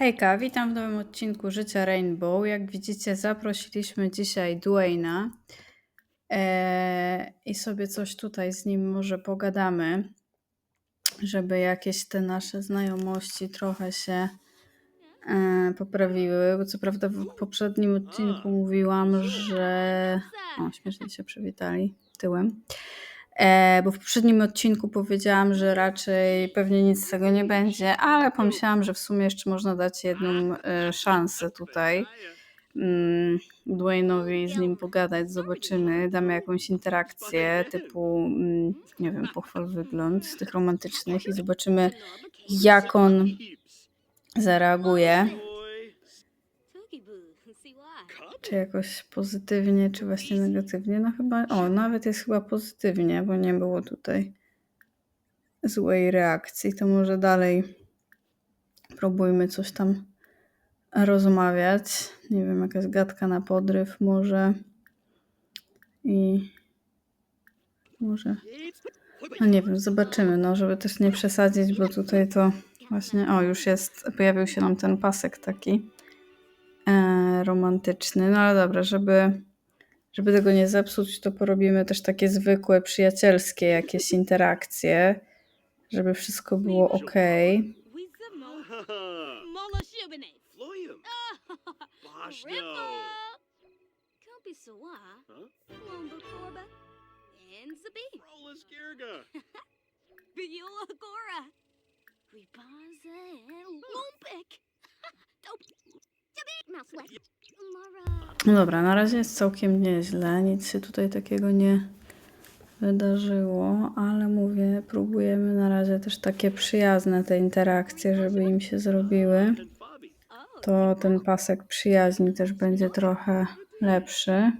Hejka, witam w nowym odcinku Życia Rainbow. Jak widzicie, zaprosiliśmy dzisiaj Dwayna eee, i sobie coś tutaj z nim może pogadamy, żeby jakieś te nasze znajomości trochę się e, poprawiły. Bo co prawda w poprzednim odcinku mówiłam, że. O, śmiesznie się przywitali tyłem. E, bo w poprzednim odcinku powiedziałam, że raczej pewnie nic z tego nie będzie, ale pomyślałam, że w sumie jeszcze można dać jedną e, szansę tutaj. Mm, Dwayne'owi z nim pogadać, zobaczymy, damy jakąś interakcję typu, mm, nie wiem, pochwal wygląd z tych romantycznych i zobaczymy, jak on zareaguje. Czy jakoś pozytywnie, czy właśnie negatywnie? No chyba, o, nawet jest chyba pozytywnie, bo nie było tutaj złej reakcji. To może dalej próbujmy coś tam rozmawiać. Nie wiem, jakaś gadka na podryw może. I może, no nie wiem, zobaczymy, no żeby też nie przesadzić, bo tutaj to właśnie, o, już jest, pojawił się nam ten pasek taki e, romantyczny. No ale dobra, żeby, żeby tego nie zepsuć, to porobimy też takie zwykłe, przyjacielskie jakieś interakcje, żeby wszystko było ok. Skirga. No dobra, na razie jest całkiem nieźle, nic się tutaj takiego nie wydarzyło, ale mówię, próbujemy na razie też takie przyjazne te interakcje, żeby im się zrobiły. To ten pasek przyjaźni też będzie trochę lepszy.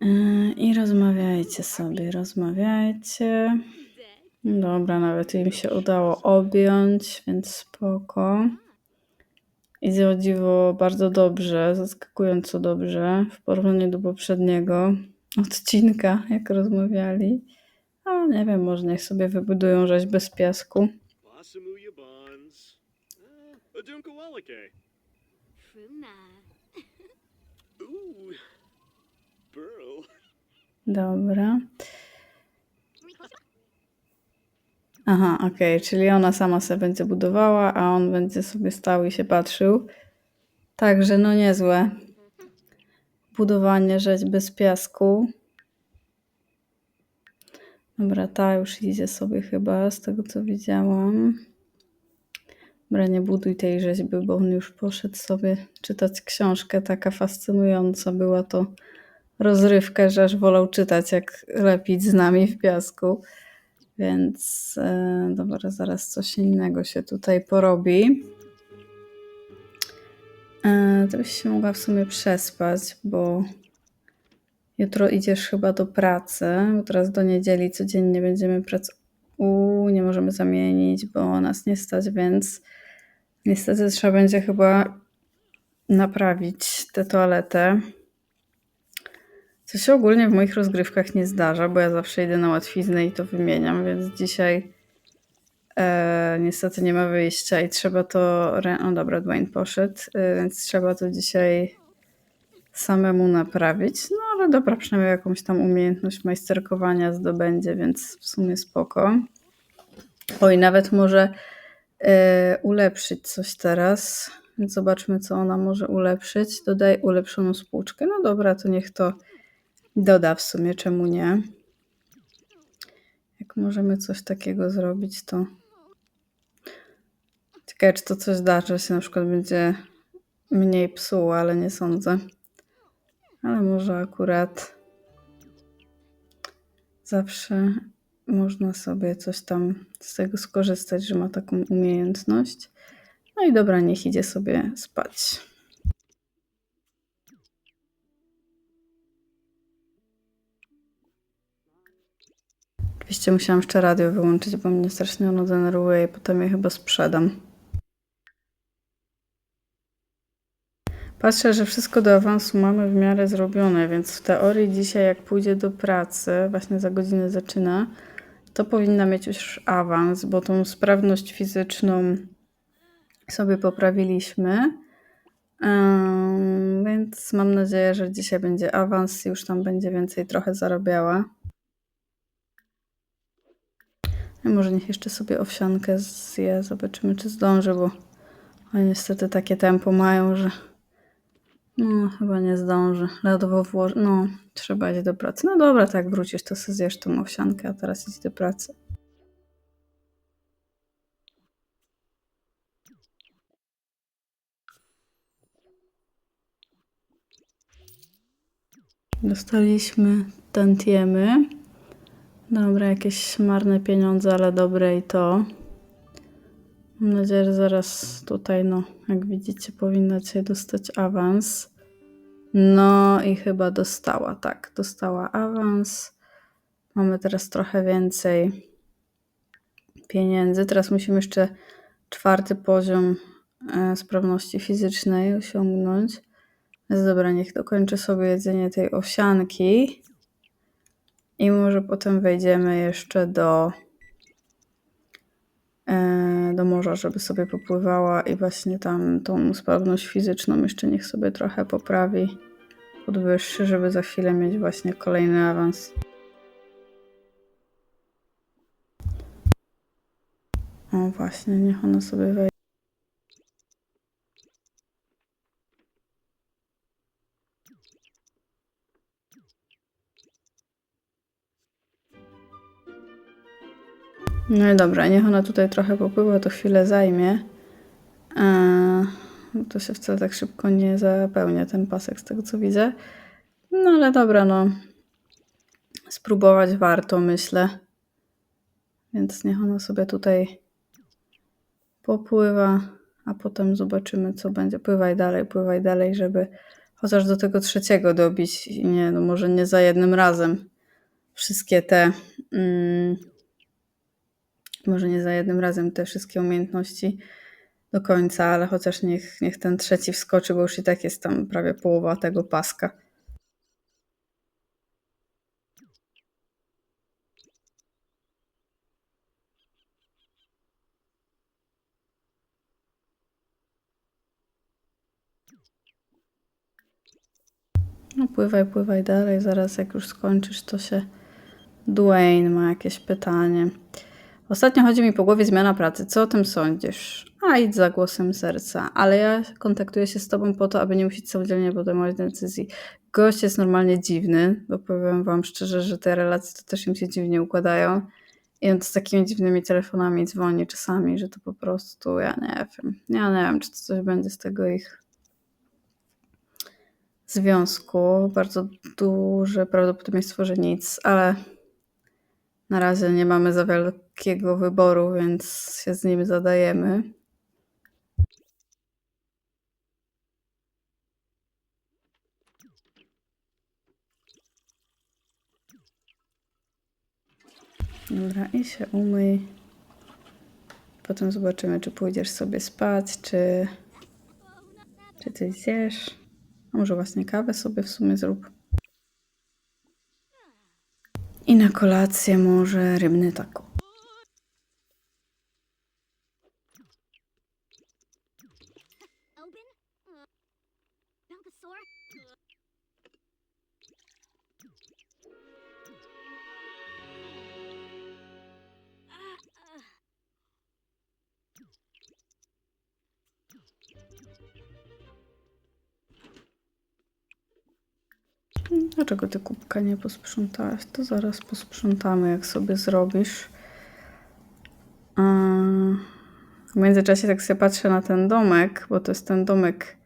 Yy, I rozmawiajcie sobie, rozmawiajcie. Dobra, nawet im się udało objąć, więc spoko. Idzie o dziwo bardzo dobrze, zaskakująco dobrze w porównaniu do poprzedniego odcinka, jak rozmawiali. A nie wiem, może niech sobie wybudują rzeźbę z piasku. Burrow. Dobra. Aha, okej, czyli ona sama sobie będzie budowała, a on będzie sobie stał i się patrzył. Także no niezłe. Budowanie rzeźby z piasku. Dobra, ta już idzie sobie chyba, z tego co widziałam. Dobra, nie buduj tej rzeźby, bo on już poszedł sobie czytać książkę. Taka fascynująca była to rozrywka, że aż wolał czytać, jak lepić z nami w piasku. Więc e, dobra, zaraz coś innego się tutaj porobi. E, to byś się mogła w sumie przespać, bo jutro idziesz chyba do pracy, bo teraz do niedzieli codziennie będziemy pracować. Uuu, nie możemy zamienić, bo nas nie stać, więc niestety trzeba będzie chyba naprawić tę toaletę. Co się ogólnie w moich rozgrywkach nie zdarza, bo ja zawsze idę na łatwiznę i to wymieniam, więc dzisiaj e, niestety nie ma wyjścia i trzeba to. re- O dobra, Dwayne poszedł, e, więc trzeba to dzisiaj samemu naprawić. No ale dobra, przynajmniej jakąś tam umiejętność majsterkowania zdobędzie, więc w sumie spoko. Oj, nawet może e, ulepszyć coś teraz. Więc zobaczmy, co ona może ulepszyć. Dodaj ulepszoną spłuczkę. No dobra, to niech to doda w sumie, czemu nie? Jak możemy coś takiego zrobić, to. Ciekawe, czy to coś da, że się na przykład będzie mniej psuło, ale nie sądzę. Ale może akurat zawsze można sobie coś tam z tego skorzystać, że ma taką umiejętność. No i dobra, niech idzie sobie spać. Oczywiście musiałam jeszcze radio wyłączyć, bo mnie strasznie ono denerwuje i potem je chyba sprzedam. Patrzę, że wszystko do awansu mamy w miarę zrobione, więc w teorii dzisiaj jak pójdzie do pracy, właśnie za godzinę zaczyna, to powinna mieć już awans, bo tą sprawność fizyczną sobie poprawiliśmy. Ym, więc mam nadzieję, że dzisiaj będzie awans i już tam będzie więcej trochę zarabiała. I może niech jeszcze sobie owsiankę zje, zobaczymy czy zdąży, bo oni niestety takie tempo mają, że no chyba nie zdąży. Ledwo włoży, no trzeba iść do pracy. No dobra, tak wrócisz to sobie zjesz tą owsiankę, a teraz idź do pracy. Dostaliśmy tantiemy. Dobra, jakieś marne pieniądze, ale dobre i to. Mam nadzieję, że zaraz tutaj, no, jak widzicie, powinna dzisiaj dostać awans. No i chyba dostała, tak, dostała awans. Mamy teraz trochę więcej pieniędzy. Teraz musimy jeszcze czwarty poziom e, sprawności fizycznej osiągnąć. Więc dobra, niech dokończę sobie jedzenie tej owsianki. I może potem wejdziemy jeszcze do, e, do morza, żeby sobie popływała i właśnie tam tą sprawność fizyczną jeszcze niech sobie trochę poprawi, podwyższy, żeby za chwilę mieć właśnie kolejny awans. O właśnie, niech ona sobie wejdzie. No i dobra, niech ona tutaj trochę popływa, to chwilę zajmie. Eee, to się wcale tak szybko nie zapełnia ten pasek z tego co widzę. No ale dobra, no. Spróbować warto, myślę. Więc niech ona sobie tutaj popływa, a potem zobaczymy, co będzie. Pływaj dalej, pływaj dalej, żeby chociaż do tego trzeciego dobić. Nie, no może nie za jednym razem. Wszystkie te. Mm, może nie za jednym razem te wszystkie umiejętności do końca, ale chociaż niech, niech ten trzeci wskoczy, bo już i tak jest tam prawie połowa tego paska. No pływaj, pływaj dalej, zaraz jak już skończysz, to się Dwayne ma jakieś pytanie. Ostatnio chodzi mi po głowie zmiana pracy. Co o tym sądzisz? A idź za głosem serca, ale ja kontaktuję się z tobą po to, aby nie musieć samodzielnie podejmować decyzji. Gość jest normalnie dziwny, bo powiem wam szczerze, że te relacje to też im się dziwnie układają. I on z takimi dziwnymi telefonami dzwoni czasami, że to po prostu, ja nie wiem. Ja nie wiem, czy to coś będzie z tego ich związku. Bardzo duże prawdopodobieństwo, że nic, ale na razie nie mamy za wielkiego wyboru, więc się z nim zadajemy. Dobra, i się umyj. Potem zobaczymy, czy pójdziesz sobie spać, czy, czy coś zjesz. A może właśnie kawę sobie w sumie zrób. I na kolację może rybny taco. Dlaczego ty kubka nie posprzątałaś? To zaraz posprzątamy, jak sobie zrobisz. W międzyczasie tak sobie patrzę na ten domek, bo to jest ten domek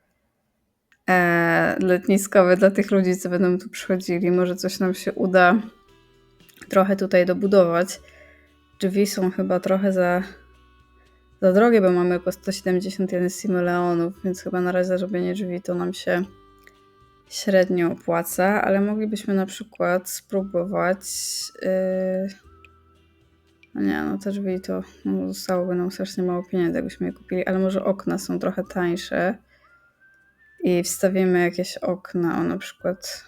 e, letniskowy dla tych ludzi, co będą tu przychodzili. Może coś nam się uda trochę tutaj dobudować. Drzwi są chyba trochę za, za drogie, bo mamy po 171 simoleonów, więc chyba na razie zrobienie drzwi to nam się średnio opłaca, ale moglibyśmy na przykład spróbować. Yy... No nie, no te drzwi to no, zostałoby nam strasznie mało pieniędzy, jakbyśmy je kupili, ale może okna są trochę tańsze i wstawimy jakieś okna, o na przykład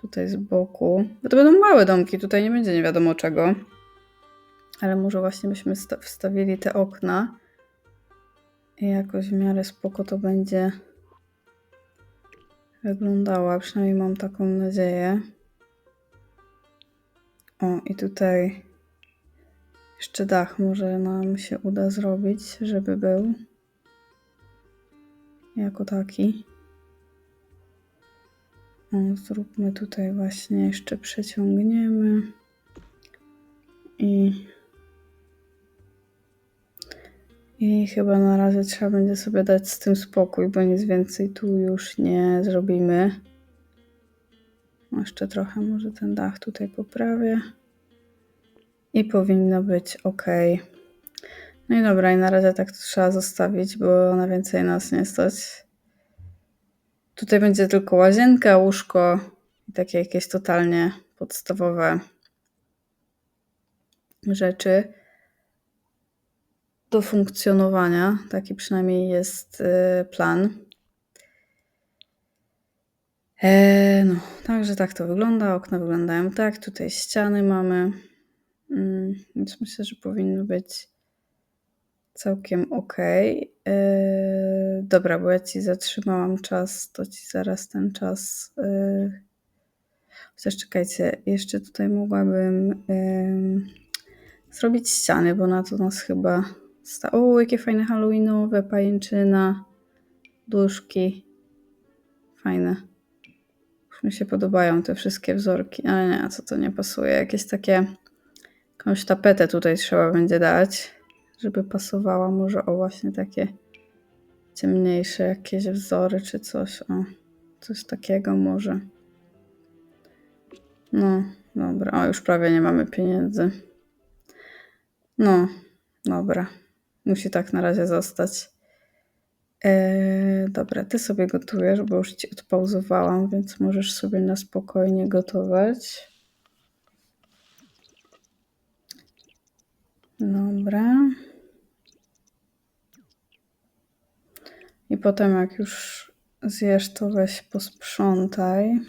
tutaj z boku. Bo to będą małe domki, tutaj nie będzie nie wiadomo czego. Ale może właśnie byśmy sta- wstawili te okna. I jakoś w miarę spoko to będzie wyglądała. Przynajmniej mam taką nadzieję. O, i tutaj jeszcze dach może nam się uda zrobić, żeby był jako taki. O, zróbmy tutaj właśnie jeszcze przeciągniemy i i chyba na razie trzeba będzie sobie dać z tym spokój, bo nic więcej tu już nie zrobimy. Jeszcze trochę może ten dach tutaj poprawię. I powinno być ok. No i dobra, i na razie tak to trzeba zostawić, bo na więcej nas nie stać. Tutaj będzie tylko łazienka, łóżko i takie jakieś totalnie podstawowe rzeczy do funkcjonowania. Taki przynajmniej jest y, plan. E, no, także tak to wygląda. Okna wyglądają tak. Tutaj ściany mamy. Mm, więc myślę, że powinno być całkiem ok. E, dobra, bo ja ci zatrzymałam czas, to ci zaraz ten czas. E, czekajcie, jeszcze tutaj mogłabym zrobić ściany, bo na to nas chyba. O, jakie fajne halloweenowe, pajęczyna, duszki. Fajne. Już mi się podobają te wszystkie wzorki, ale nie, co to nie pasuje. Jakieś takie, jakąś tapetę tutaj trzeba będzie dać, żeby pasowała. Może o właśnie takie ciemniejsze jakieś wzory czy coś. O, coś takiego może. No, dobra. O, już prawie nie mamy pieniędzy. No, dobra. Musi tak na razie zostać. Eee, dobra, ty sobie gotujesz, bo już ci odpauzowałam, więc możesz sobie na spokojnie gotować. Dobra. I potem jak już zjesz, to weź posprzątaj.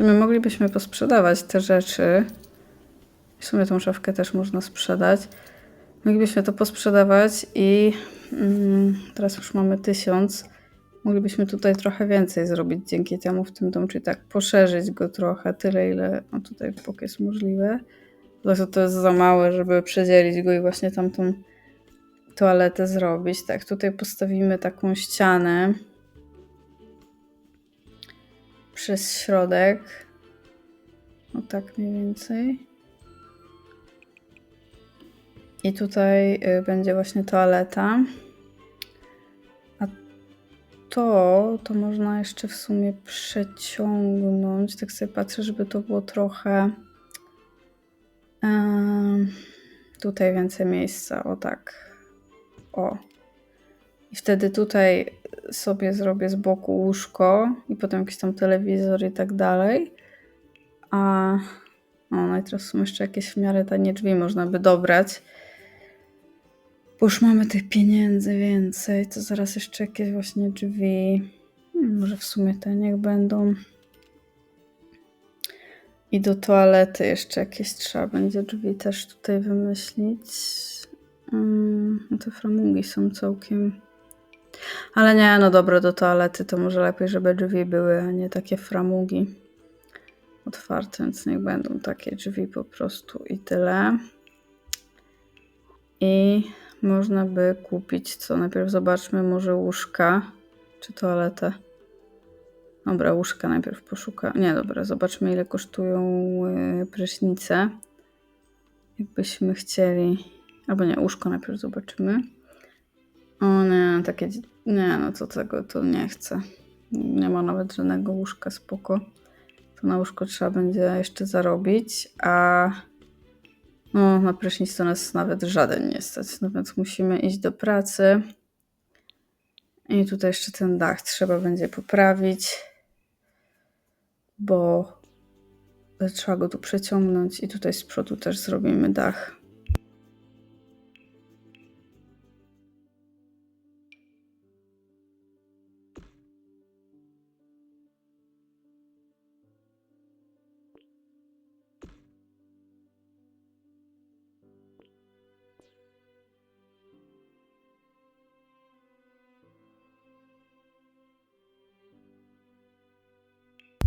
W sumie moglibyśmy posprzedawać te rzeczy. W sumie tą szafkę też można sprzedać. Moglibyśmy to posprzedawać i mm, teraz już mamy tysiąc. Moglibyśmy tutaj trochę więcej zrobić dzięki temu w tym domu, czyli tak poszerzyć go trochę, tyle ile no tutaj bok jest możliwe. Tylko to jest za małe, żeby przedzielić go i właśnie tamtą toaletę zrobić. Tak, tutaj postawimy taką ścianę przez środek. O tak mniej więcej. I tutaj y, będzie właśnie toaleta. A to, to można jeszcze w sumie przeciągnąć. Tak sobie patrzę, żeby to było trochę. tutaj więcej miejsca. O tak. O. I wtedy tutaj sobie zrobię z boku łóżko i potem jakiś tam telewizor i tak dalej. A o, no i teraz są jeszcze jakieś w miarę tanie drzwi można by dobrać. Bo już mamy tych pieniędzy więcej, to zaraz jeszcze jakieś właśnie drzwi. Hmm, Może w sumie te niech będą. I do toalety jeszcze jakieś trzeba będzie drzwi też tutaj wymyślić. No te framugi są całkiem. Ale nie, no dobra, do toalety to może lepiej, żeby drzwi były, a nie takie framugi otwarte, więc niech będą takie drzwi po prostu i tyle. I można by kupić co? Najpierw zobaczmy może łóżka czy toaletę. Dobra, łóżka najpierw poszuka. Nie, dobra, zobaczmy ile kosztują y, prysznice. Jakbyśmy chcieli. Albo nie, łóżko najpierw zobaczymy. O nie, takie. Nie, no to tego to nie chcę. Nie ma nawet żadnego łóżka, spoko. To na łóżko trzeba będzie jeszcze zarobić, a no, na prysznic to nas nawet żaden nie stać, no więc musimy iść do pracy. I tutaj jeszcze ten dach trzeba będzie poprawić, bo trzeba go tu przeciągnąć i tutaj z przodu też zrobimy dach.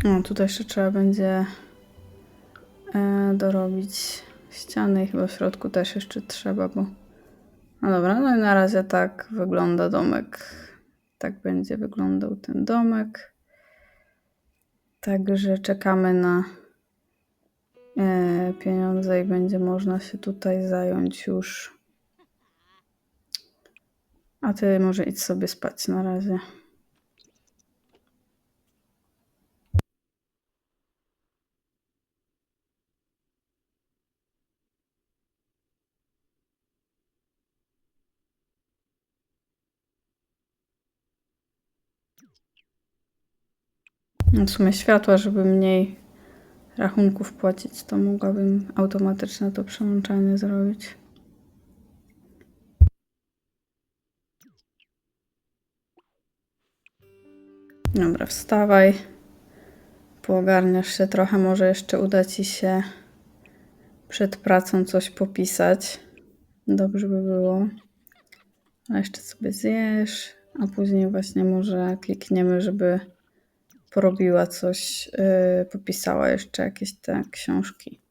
O, tutaj jeszcze trzeba będzie e, dorobić ściany i chyba w środku też jeszcze trzeba, bo... No dobra, no i na razie tak wygląda domek. Tak będzie wyglądał ten domek. Także czekamy na e, pieniądze i będzie można się tutaj zająć już. A ty może idź sobie spać na razie. No W sumie światła, żeby mniej rachunków płacić, to mogłabym automatyczne to przełączanie zrobić. Dobra, wstawaj. Poogarniasz się trochę, może jeszcze uda ci się przed pracą coś popisać. Dobrze by było. A jeszcze sobie zjesz, a później właśnie może klikniemy, żeby porobiła coś, yy, popisała jeszcze jakieś te książki.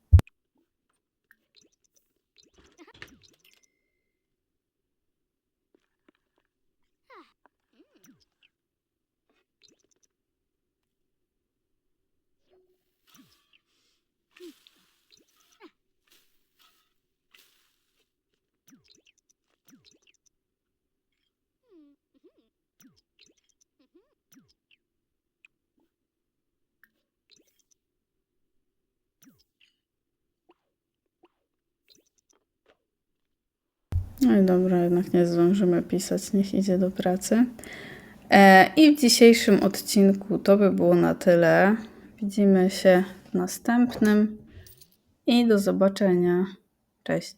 No i dobra, jednak nie zdążymy pisać, niech idzie do pracy. E, I w dzisiejszym odcinku to by było na tyle. Widzimy się w następnym i do zobaczenia. Cześć.